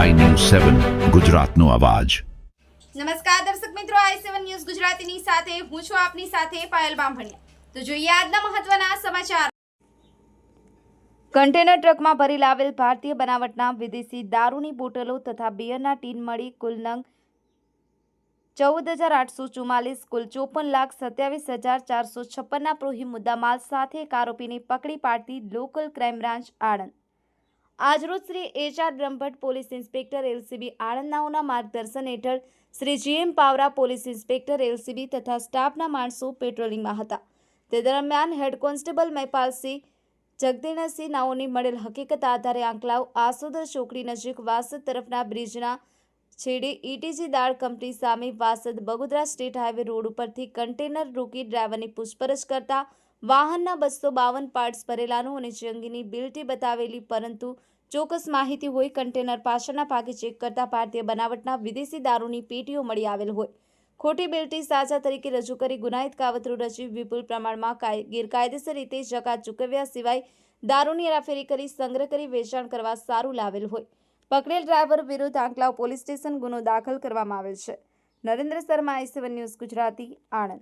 સેવન ગુજરાતનો અવાજ. નમસ્કાર દર્શક મિત્રો આઈ સેવન ન્યૂઝ ગુજરાતીની સાથે હું છું આપની સાથે પાયલ બામભણિયા. તો જોઈએ આજના મહત્વના સમાચાર. કન્ટેનર ટ્રકમાં ભરી લાવેલ ભારતીય બનાવટના વિદેશી દારૂની બોટલો તથા બિયરના ટીન મળી કુલ નંગ ચૌદ હજાર આઠસો ચુમ્માલીસ કુલ ચોપન લાખ સત્યાવીસ હજાર ચારસો છપ્પનના પ્રોહી મુદ્દામાલ સાથે એક આરોપીને પકડી પાડતી લોકલ ક્રાઇમ બ્રાન્ચ આણંદ. આજરોજ Shri H R Brahmbhatt police inspector LCB આણંદનાઓના માર્ગદર્શન હેઠળ Shri GM Pawara police inspector LCB તથા સ્ટાફના માણસો પેટ્રોલિંગમાં હતા. તે દરમિયાન હેડ કોન્સ્ટેબલ મૈપાલસિંહ જગદીનસિંહ નાઓની મળેલ હકીકત આધારે આંકલાવ આસોદર ચોકડી નજીક વાસદ તરફના બ્રિજના છેડે ઈટીજી દાળ કંપની સામે Vasad Bagodara state highway road ઉપરથી કન્ટેનર રોકી ડ્રાઈવરની પૂછપરછ કરતા વાહનના બસો બાવન પાર્ટ્સ ભરેલાનું અને જંગીની બિલ્ટી બતાવેલી, પરંતુ ચોક્કસ માહિતી હોય, કન્ટેનર પાછળના ભાગે ચેક કરતા ભારતીય બનાવટના વિદેશી દારૂની પેટીઓ મળી આવેલ હોય. ખોટી બિલ્ટી સાજા તરીકે રજૂ કરી ગુનાહિત કાવતરું રચી વિપુલ પ્રમાણમાં કાય- ગેરકાયદેસર રીતે જકાત ચૂકવ્યા સિવાય દારૂની હેરાફેરી કરી, સંગ્રહ કરી, વેચાણ કરવા સારું લાવેલ હોય. પકડેલ ડ્રાઈવર વિરુદ્ધ આંકલાવ પોલીસ સ્ટેશન ગુનો દાખલ કરવામાં આવેલ છે. Narendra Sharma, I news Gujarati, Anand.